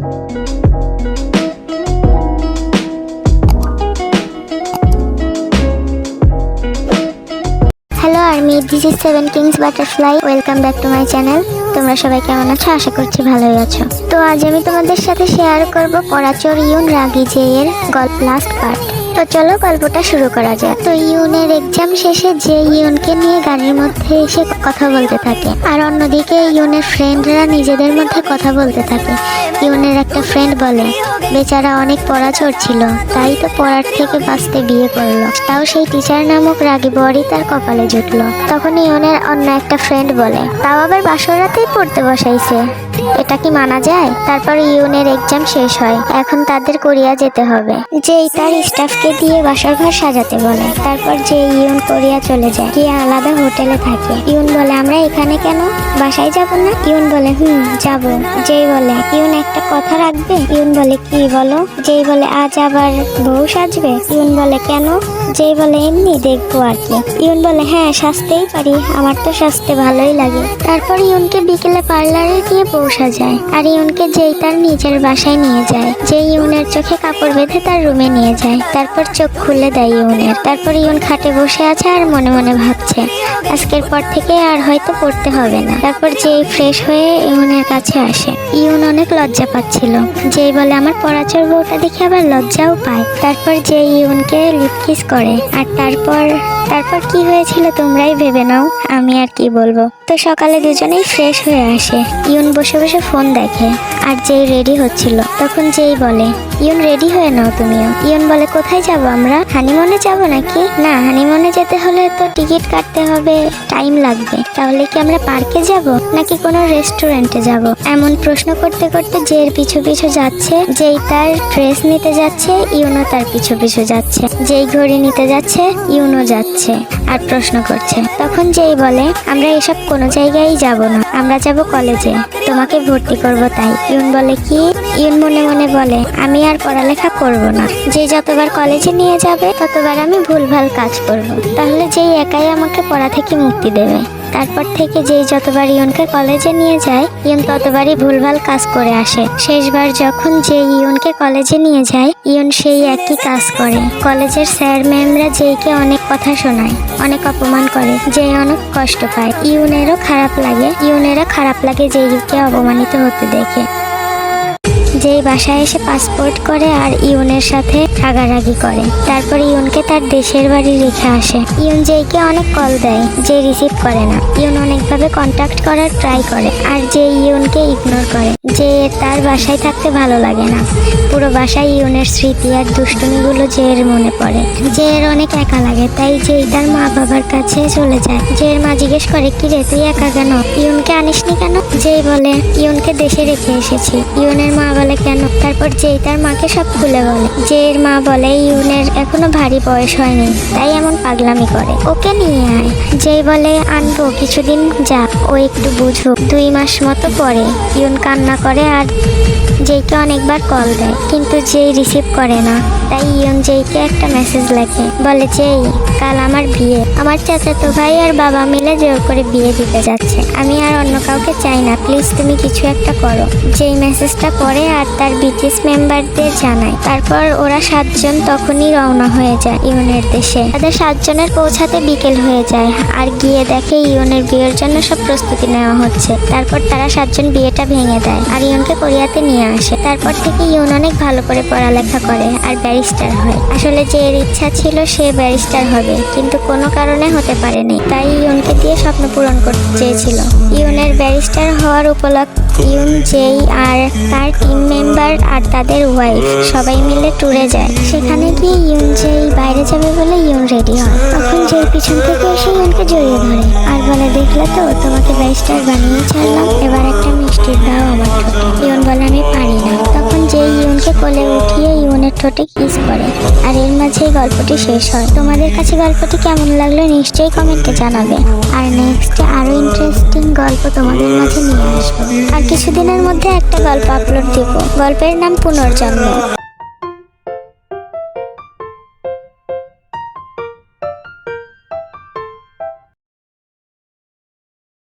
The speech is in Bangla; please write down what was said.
Hello army this is seven kings butterfly welcome back to my channel তোমরা সবাই কেমন আছো? আশা করছি ভালোই আছো। তো আজ আমি তোমাদের সাথে শেয়ার করব পরাচর ইউন রাগি জে এর গল্প লাস্ট পার্ট তো চলো গল্পটা শুরু করা যাক। তো ইউনের এক্সাম শেষে যে ইউনকে নিয়ে গাড়ির মধ্যে এসে কথা বলতে থাকে, আর অন্যদিকে ইউনের ফ্রেন্ডরা নিজেদের মধ্যে কথা বলতে থাকে। ইউনের একটা ফ্রেন্ড বলে, বেচারা অনেক পড়াচোর ছিল, তাই তো পড়ার থেকে বাঁচতে বিয়ে করল। তাও সেই টিচার নামক রাগি বরই তার কপালে জুটলো। তখন ইউনের অন্য একটা ফ্রেন্ড বলে, তাও আবার বাসরাতেই পড়তে বসাইছে। এটা কি মানা যায়? তারপর ইউনের এক্সাম শেষ হয়। এখন তাদের কোরিয়া যেতে হবে। যেই তার স্টাফকে দিয়ে বাসর ঘর সাজাতে বলে। তারপর যে ইউন কোরিয়া চলে যায়, গিয়ে আলাদা হোটেলে থাকে। ইউন বলে, আমরা এখানে কেন? বাসায় যাব না? ইউন বলে, হুম, যাব। যেই বলে, ইউন একটা কথা রাখবে? ইউন বলে, কি বলো? যেই বলে, আজ আবার বউ সাজবে? ইউন বলে, কেন? যেই বলে, এমনি দেখব আর কি। ইউন বলে হ্যাঁ সাজতেই পারি। আমার তো সাজতে ভালোই লাগে। তারপর ইউনকে বিকেলে পার্লারে গিয়ে বউ সাজায়। আর ইউনকে যেই তার নিজের বাসায় নিয়ে যায় যে ইউনের চোখে কাপড় বেঁধে তার রুমে নিয়ে যায়। তারপর চোখ খুলে দেয় ইউনের। তারপর ইউন খাটে বসে আছে আর মনে মনে ভাবছে, আজকের পর থেকে আর হয়তো পড়তে হবে না। তারপর যেই ফ্রেশ হয়ে ইউনের কাছে আসে। ইউন অনেক লজ্জা পাচ্ছিল। যেই বলে আমার পরাচর বউটা দেখে আবার লজ্জাও পায়। তারপর যে ইউনকে লিপকিস করে, আর তারপর তারপর কি হয়েছিল তোমরাই ভেবে নাও, আমি আর কি বলব। তো সকালে দুজনেই ফ্রেশ হয়ে আসে। ইউন বসে বসে ফোন দেখে, আর যেই রেডি হচ্ছিল, তখন যেই বলে, ইউন রেডি হয়ে নাও তুমিও। ইউন বলে, কোথায় যাব আমরা? হানিমনে যাব নাকি? না হানিমনে যেতে হলে তো টিকিট কাটতে হবে টাইম লাগবে। তাহলে কি আমরা পার্কে যাব, নাকি কোনো রেস্টুরেন্টে যাব? এমন প্রশ্ন করতে করতে যের পিছু পিছু যাচ্ছে, যেই তার ড্রেস নিতে যাচ্ছে ইউনো তার পিছু পিছু যাচ্ছে। যেই ঘড়ি নিতে যাচ্ছে ইউনো যাচ্ছে আর প্রশ্ন করছে। তখন যেই বলে, আমরা এসব কোনো জায়গায় যাব না, আমরা যাব কলেজে, তোমাকে ভর্তি করব তাই। ইউন বলে, কি? ইউন মনে মনে বলে, আমি আর পড়ালেখা করব না। যে যতবার কলেজে নিয়ে যাবে, ততবার আমি ভুলভাল কাজ করব। তাহলে যেই একাই আমাকে পড়া থেকে মুক্তি দেবে। তারপর থেকে যেই যতবার ইয়নকে কলেজে নিয়ে যায় ইয়ন ততবারই ভুলভাল কাজ করে আসে। শেষবার যখন যে ইয়নকে কলেজে নিয়ে যায় ইয়ন সেই একই কাজ করে। কলেজের স্যার ম্যামরা যেইকে অনেক কথা শোনায়, অনেক অপমান করে যে অনেক কষ্ট পায়। ইউনেরও খারাপ লাগে, ইউনেরও খারাপ লাগে যেইকে অপমানিত হতে দেখে। যেই বাসায় এসে পাসপোর্ট করে আর ইউনের সাথে রাগারাগি করে। তারপর ইউনকে তার দেশের বাড়ি রেখে আসে। ইউন যেইকে অনেক কল দেয়, যে রিসিভ করে না। ইউন অনেকভাবে কন্ট্যাক্ট করার ট্রাই করে, আর যে ইউনকে ইগনোর করে, যে তার বাসায় থাকতে ভালো লাগে না। পুরো বাসায় ইউনের স্মৃতি আর দুষ্টুমিগুলো এর মনে পড়ে। এর অনেক একা লাগে, তাই যেই তার মা বাবার কাছে চলে যায়। এর মা জিজ্ঞেস করে, কি রে, তুই একা কেন? ইউনকে আনিসনি কেন? যেই বলে, ইউনকে দেশে রেখে এসেছি। ইউনের মা বলে কেন? তারপর যেই তার মাকে সব খুলে বলে। যে এর মা বলে, ইউনের এখনও ভারী বয়স হয়নি, তাই এমন পাগলামি করে। ওকে নিয়ে আয়। যেই বলে, আনব, কিছুদিন যা, ও একটু বুঝুক। দুই মাস মতো পরে ইউন কান্না করে আর যেইকে অনেকবার কল দেয়, কিন্তু যেই রিসিভ করে না, তাই ইয়ন যেইকে একটা মেসেজ লেখে। বলে, যেই কাল আমার বিয়ে। আমার চাচাতো ভাই আর বাবা মিলে জোর করে বিয়ে দিতে যাচ্ছে। আমি আর অন্য কাউকে চাই না। প্লিজ তুমি কিছু একটা করো। যেই মেসেজটা পড়ে আর তার বিটিএস মেম্বারদের জানায়। তারপর ওরা সাতজন তখনই রওনা হয়ে যায় ইউনের দেশে। তাদের সাতজনের পৌঁছাতে বিকেল হয়ে যায় আর গিয়ে দেখে ইউনের বিয়ের জন্য সব প্রস্তুতি নেওয়া হচ্ছে। তারপর তারা সাতজন বিয়েটা ভেঙে দেয় আর ইউনকে কোরিয়াতে নিয়ে আসে। তারপর থেকে ইউন অনেক ভালো করে পড়ালেখা করে আর ব্যারিস্টার হয়। আসলে যে এর ইচ্ছা ছিল সে ব্যারিস্টার হবে। কিন্তু কোনো কারণে হতে পারেনি। তাই ইউনকে দিয়ে স্বপ্ন পূরণ করতে চেয়েছিল। ইউনের ব্যারিস্টার হওয়ার উপলক্ষে ইউন, যেই আর তার টিম মেম্বার আর তাদের ওয়াইফ সবাই মিলে ট্যুরে যায়। সেখানে গিয়ে ইউন যেই বাইরে যাবে বলে ইউন রেডি হয়। তখন যেই পিছন থেকে এসে ইউনকে জড়িয়ে ধরে। আর বলে, দেখলে তো, তোমাকে ব্যারিস্টার বানিয়ে ছাড়লাম। এবার একটা মিষ্টির দাও আমার ইউন বলে, আমি পারি না। তখন যেই ইউনকে কোলে ইউনের ঠোঁটে কিস করে। আর এর মাঝে এই গল্পটি শেষ হয়। তোমাদের কাছে গল্পটি কেমন লাগল নিশ্চয়ই কমেন্টে জানাবে। আর নেক্সটে আরও ইন্টারেস্টিং গল্প তোমাদের মাঝে নিয়ে আসব। আর কিছুদিনের মধ্যে একটা গল্প আপলোড দেব। গল্পের নাম পুনর্জন্ম।